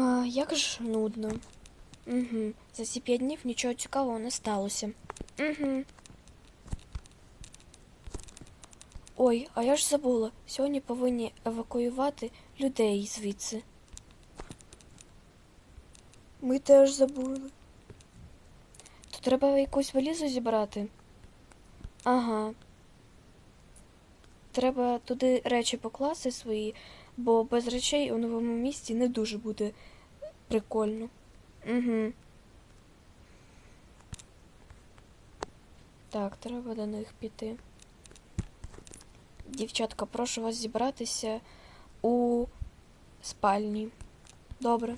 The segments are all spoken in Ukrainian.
А, як ж нудно. Угу. За ці п'ять днів нічого цікавого не сталося. Угу. Ой, а я ж забула. Сьогодні повинні евакуювати людей звідси. Ми теж забули. То треба якусь валізу зібрати. Ага. Треба туди речі покласти свої, бо без речей у новому місті не дуже буде прикольно. Угу. Так, треба до них піти. Дівчатка, прошу вас зібратися у спальні. Добре.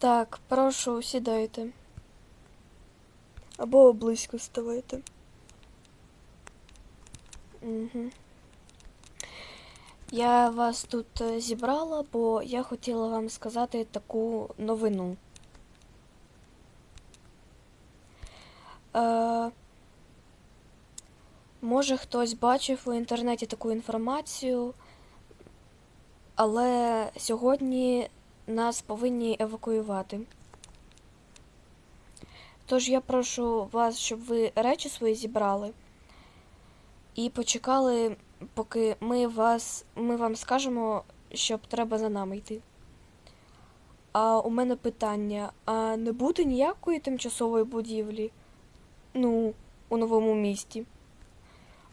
Так, прошу, сідайте. Або близько ставайте. Угу. Я вас тут е, зібрала, бо я хотіла вам сказати таку новину. Е, може, хтось бачив у інтернеті таку інформацію, але сьогодні нас повинні евакуювати. Тож я прошу вас, щоб ви речі свої зібрали і почекали, поки ми вас, ми вам скажемо, щоб треба за нами йти. А у мене питання: а не буде ніякої тимчасової будівлі? Ну, у новому місті?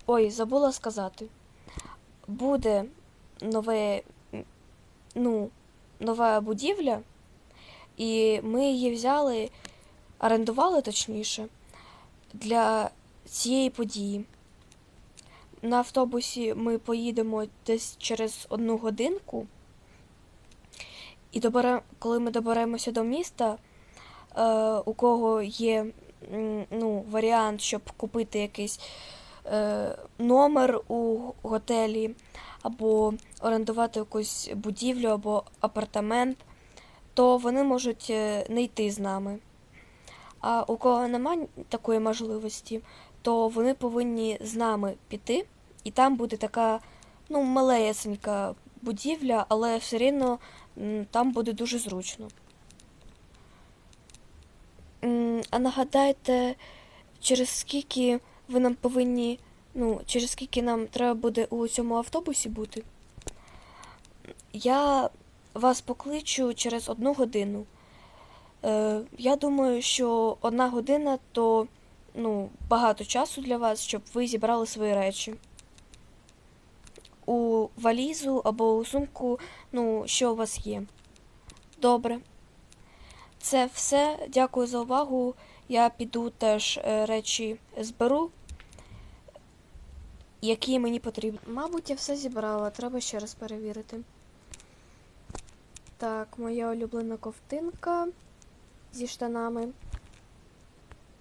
Ой, забула сказати. Буде нове, ну, нова будівля, і ми її взяли, орендували точніше, для цієї події. На автобусі ми поїдемо десь через одну годинку. І добере, коли ми доберемося до міста, е, у кого є ну, варіант, щоб купити якийсь е, номер у готелі, або орендувати якусь будівлю або апартамент, то вони можуть е, не йти з нами. А у кого немає такої можливості, то вони повинні з нами піти, і там буде така ну, малесенька будівля, але все рівно там буде дуже зручно. А нагадайте, через скільки ви нам повинні, ну, через скільки нам треба буде у цьому автобусі бути? Я вас покличу через одну годину. Е, я думаю, що одна година то ну, багато часу для вас, щоб ви зібрали свої речі. У валізу або у сумку, ну, що у вас є. Добре. Це все. Дякую за увагу. Я піду теж е, речі зберу, які мені потрібні. Мабуть, я все зібрала, треба ще раз перевірити. Так, моя улюблена ковтинка зі штанами.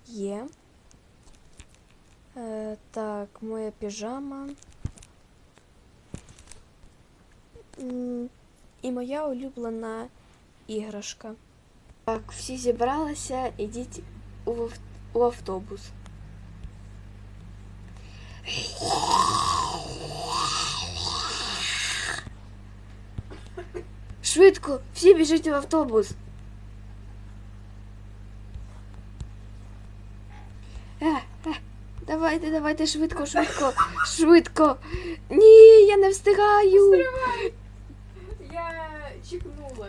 Є. Е, так, моя піжама. І моя улюблена іграшка. Так, всі зібралися, ідіть у автобус. Швидко, всі біжіть в автобус. Е, е, давайте, давайте, швидко, швидко, швидко. Ні, я не встигаю. Я чекнула.